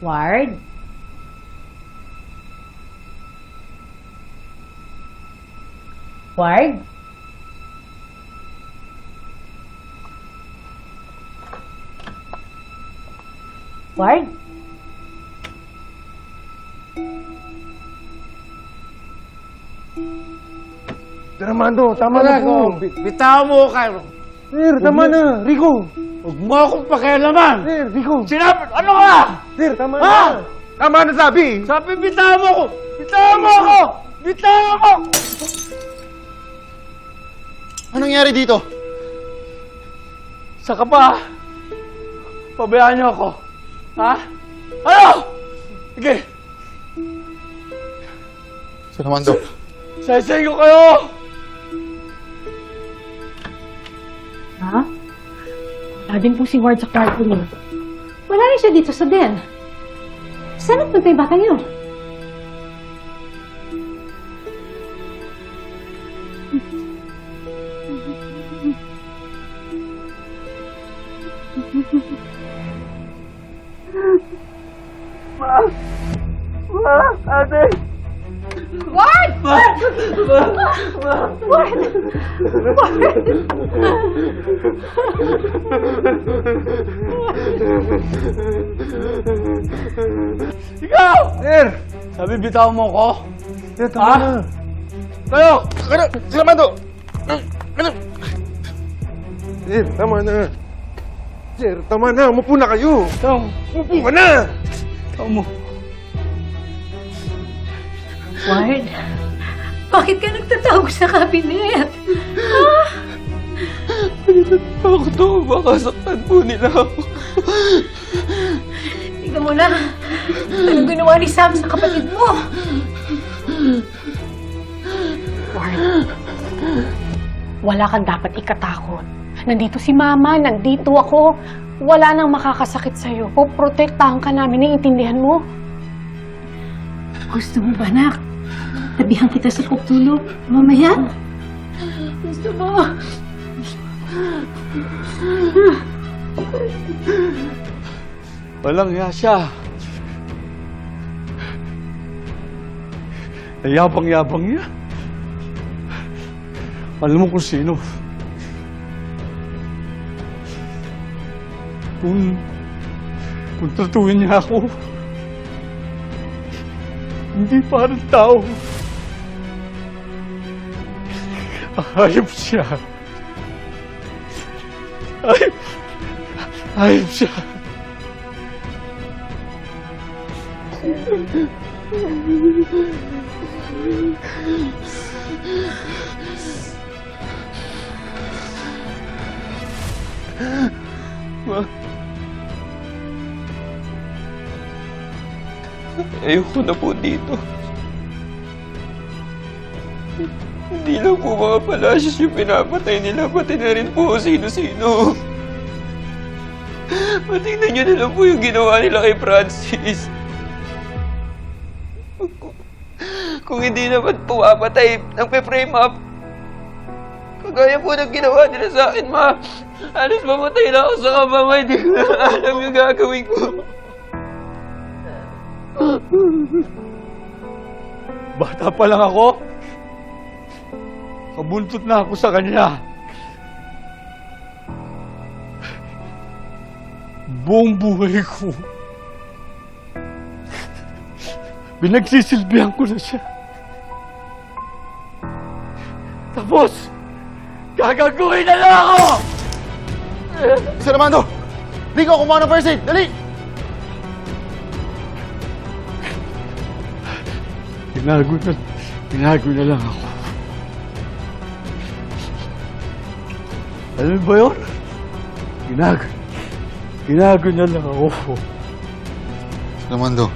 Ward? Ward? Ward? Sir Armando, tama na po. Bitaw mo ka. Sir, tama na. Rico. Huwag mo akong pakialaman. Sir, Rico. Sinabi, ano ka? Sir, tama Ha? na. Tama na sabi. Sabi, bitaw mo ko. Bitaw mo ako. Bitaw mo. Anong nangyari dito? Saka pa. Pabayaan niyo ako. Ha? Ano? Sige. Sir Armando. Saysay ko kayo. Ha? Wala po si Ward sa kwarto niyo. Wala rin siya dito sa den. Saan nagpunta yung batang yun? Ikaw! Sir. Sabi, bitaw mo ko. Sir, tama na. Kayo! Ano? Sir Armando! Ano? Sir, tama na. Sir, tama na. Umupo na kayo. Ikaw! Umupo ka na. Ikaw mo. Ward? Bakit ka nagtatawag sa kabinet? Ako to, baka saktan po nila ako. Tignan mo na. Anong ginawa ni Sam sa kapatid mo? Ward. Wala kang dapat ikatakot. Nandito si Mama, nandito ako. Wala nang makakasakit sa'yo. Poprotektahan ka namin, naiintindihan mo? Gusto mo ba, anak? Tabihan kita sa tulog mamaya? Gusto mo? Walang ya siya. Yabang-yabang niya. Alam mo kung sino. Kung, kung tatuin niya ako, hindi parang tao. Hayop siya. Hayop. Hayop siya. Ayoko na po dito. Hindi lang po mga palasyos yung pinapatay nila, pati na rin po sino-sino. Matingnan nyo na lang po yung ginawa nila kay Francis. Kung, kung hindi naman po mapatay, nagpe-frame up. Kagaya po ng ginawa nila sa akin, ma. Alas mamatay na ako sa kamama, hindi ko na alam yung gagawin ko. Bata pa lang ako. Kabuntot na ako sa kanya. Buong buhay ko. Binagsisilbihan ko na siya. Tapos, gagaguhin na lang ako! Sir Armando! Rico, kumuha ng first aid! Dali! Tinago na, tinago na lang ako. Alam mo ba yun? Tinago, tinago na lang ako. Sir Armando,